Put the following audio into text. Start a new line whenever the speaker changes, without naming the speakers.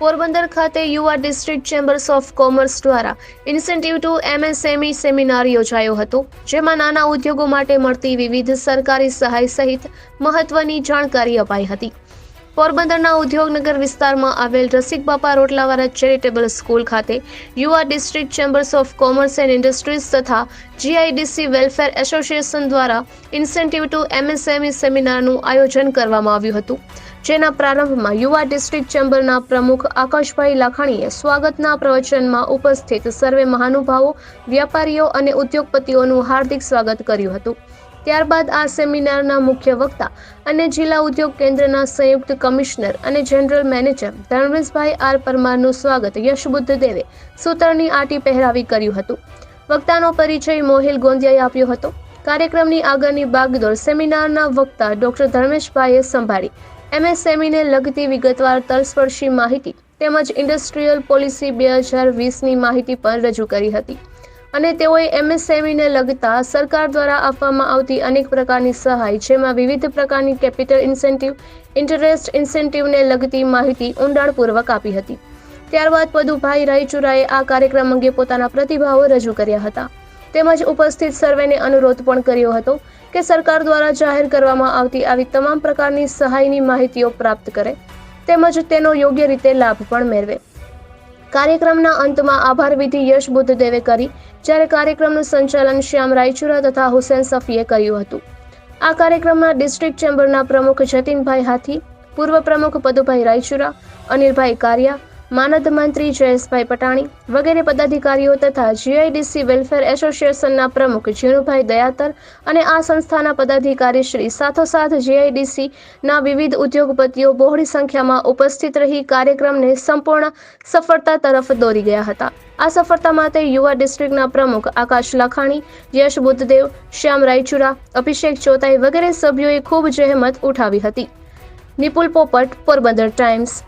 પોરબંદર ખાતે Yuva district chambers of commerce દ્વારા incentive to MSME seminar યોજાયો હતો, જેમાં નાના ઉદ્યોગો માટે મળતી વિવિધ સરકારી સહાય સહિત મહત્વની જાણકારી અપાઈ હતી. પોરબંદરના ઉદ્યોગનગર વિસ્તારમાં આવેલ રસિક બાપા રોટલાવાળા ચેરિટેબલ સ્કૂલ ખાતે Yuva district chambers of commerce and industries તથા જીઆઈડીસી વેલફેર એસોસિએશન દ્વારા ઇન્સેન્ટિવ ટુ એમએસએમઈ સેમિનારનું આયોજન કરવામાં આવ્યું હતું. જેના પ્રારંભમાં યુવા ડિસ્ટ્રિક્ટ ચેમ્બરના પ્રમુખ આકાશભાઈ લાખાણીએ સ્વાગતના પ્રવચનમાં ઉપસ્થિત સર્વે મહાનુભાવો, વ્યાપારીઓ અને ઉદ્યોગપતિઓનું હાર્દિક સ્વાગત કર્યું હતું. ત્યારબાદ આ સેમિનારના મુખ્ય વક્તા અને જિલ્લા ઉદ્યોગ કેન્દ્રના સંયુક્ત કમિશનર અને જનરલ મેનેજર ધર્મેશભાઈ આર પરમારનું સ્વાગત યશબુદ્ધ દેવે સૂતરની આટી પહેરાવી કર્યું હતું. વક્તાનો પરિચય મોહિલ ગોંધિયાએ આપ્યો હતો. કાર્યક્રમની આગળની બાગદોડ સેમિનારના વક્તા ડોક્ટર ધર્મેશભાઈએ સંભાળી. એમએસએમઈને લગતી વિગતવાર તલસ્પર્શી માહિતી તેમજ ઇન્ડસ્ટ્રીયલ પોલિસી બે હજાર વીસની માહિતી પણ રજૂ કરી હતી. અને તેઓએ એમએસએમઈને લગતા સરકાર દ્વારા આપવામાં આવતી અનેક પ્રકારની સહાય, જેમાં વિવિધ પ્રકારની કેપિટલ ઇન્સેન્ટિવ, ઇન્ટરેસ્ટ ઇન્સેન્ટિવને લગતી માહિતી ઊંડાણપૂર્વક આપી હતી. ત્યારબાદ પદુભાઈ રાયચુરાએ આ કાર્યક્રમ અંગે પોતાના પ્રતિભાવો રજૂ કર્યા હતા. તેમજ ઉપસ્થિત સર્વેને અનુરોધ પણ કર્યો હતો કે સરકાર દ્વારા જાહેર કરવામાં આવતી આવી તમામ પ્રકારની સહાયની માહિતીઓ પ્રાપ્ત કરે તેમજ તેનો યોગ્ય રીતે લાભ પણ મેળવે. કાર્યક્રમના અંતમાં આભાર વિધિ યશ બુદ્ધદેવે કરી, જ્યારે કાર્યક્રમનું સંચાલન શ્યામ રાયચુરા તથા હુસેન સફીએ કર્યું હતું. આ કાર્યક્રમમાં ડિસ્ટ્રિક્ટ ચેમ્બરના પ્રમુખ જતીનભાઈ હાથી, પૂર્વ પ્રમુખ પદુભાઈ રાયચુરા, અનિલભાઈ કારિયા માનદ મંત્રી જયેશભાઈ પટાણી વગેરે પદાધિકારીઓ તથા જીઆઈડીસી વેલફેર એસોસિએશનના પ્રમુખ જીણુભાઈ દયાતર અને આ સંસ્થાના પદાધિકારી શ્રી સાથોસાથ જીઆઈડીસીના વિવિધ ઉદ્યોગપતિઓ બહોળી સંખ્યામાં ઉપસ્થિત રહી કાર્યક્રમને સંપૂર્ણ સફળતા તરફ દોરી ગયા હતા. આ સફળતા માટે યુવા ડિસ્ટ્રિક્ટના પ્રમુખ આકાશ લાખાણી યશ બુદ્ધદેવ, શ્યામ રાયચુરા અભિષેક ચોતાઈ વગેરે સભ્યોએ ખૂબ જહેમત ઉઠાવી હતી. નિપુલ પોપટ, પોરબંદર ટાઈમ્સ.